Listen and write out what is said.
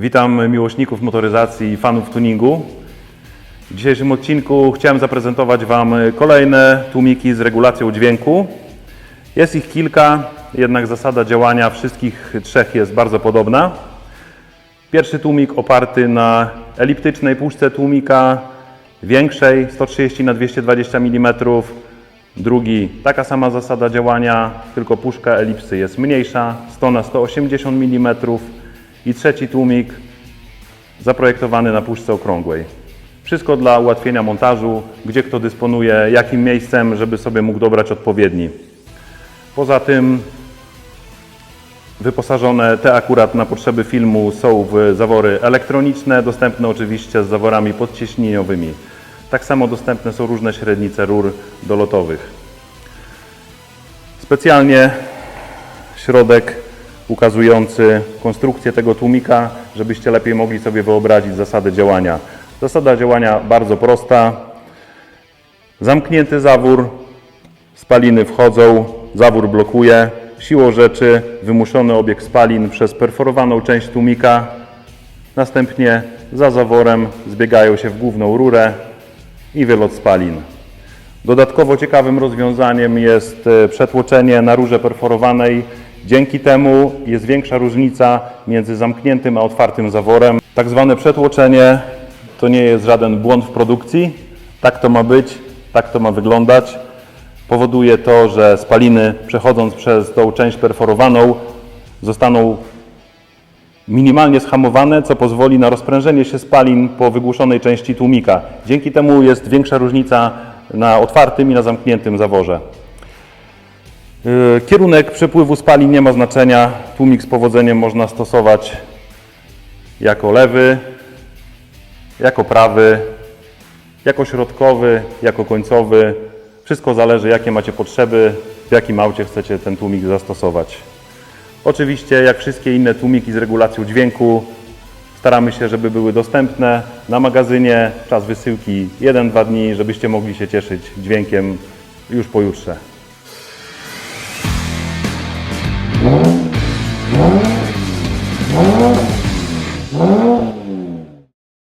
Witam miłośników motoryzacji i fanów tuningu. W dzisiejszym odcinku chciałem zaprezentować Wam kolejne tłumiki z regulacją dźwięku. Jest ich kilka, jednak zasada działania wszystkich trzech jest bardzo podobna. Pierwszy tłumik oparty na eliptycznej puszce tłumika większej 130 na 220 mm. Drugi taka sama zasada działania, tylko puszka elipsy jest mniejsza 100 na 180 mm. I trzeci tłumik zaprojektowany na puszce okrągłej. Wszystko dla ułatwienia montażu, gdzie kto dysponuje jakim miejscem, żeby sobie mógł dobrać odpowiedni. Poza tym wyposażone te akurat na potrzeby filmu są w zawory elektroniczne, dostępne oczywiście z zaworami podciśnieniowymi. Tak samo dostępne są różne średnice rur dolotowych. Specjalnie środek ukazujący konstrukcję tego tłumika, żebyście lepiej mogli sobie wyobrazić zasady działania. Zasada działania bardzo prosta. Zamknięty zawór, spaliny wchodzą, zawór blokuje. Siłą rzeczy wymuszony obieg spalin przez perforowaną część tłumika. Następnie za zaworem zbiegają się w główną rurę i wylot spalin. Dodatkowo ciekawym rozwiązaniem jest e, przetłoczenie na rurze perforowanej. Dzięki temu jest większa różnica między zamkniętym a otwartym zaworem. Tak zwane przetłoczenie to nie jest żaden błąd w produkcji. Tak to ma być, tak to ma wyglądać. Powoduje to, że spaliny przechodząc przez tą część perforowaną zostaną minimalnie schamowane, co pozwoli na rozprężenie się spalin po wygłuszonej części tłumika. Dzięki temu jest większa różnica na otwartym i na zamkniętym zaworze. Yy, Kierunek przepływu spalin nie ma znaczenia. Tłumik z powodzeniem można stosować jako lewy, jako prawy, jako środkowy, jako końcowy. Wszystko zależy, jakie macie potrzeby, w jakim aucie chcecie ten tłumik zastosować. Oczywiście, jak wszystkie inne tłumiki z regulacją dźwięku, staramy się, żeby były dostępne na magazynie. Czas wysyłki 1-2 dni, żebyście mogli się cieszyć dźwiękiem już pojutrze. 오.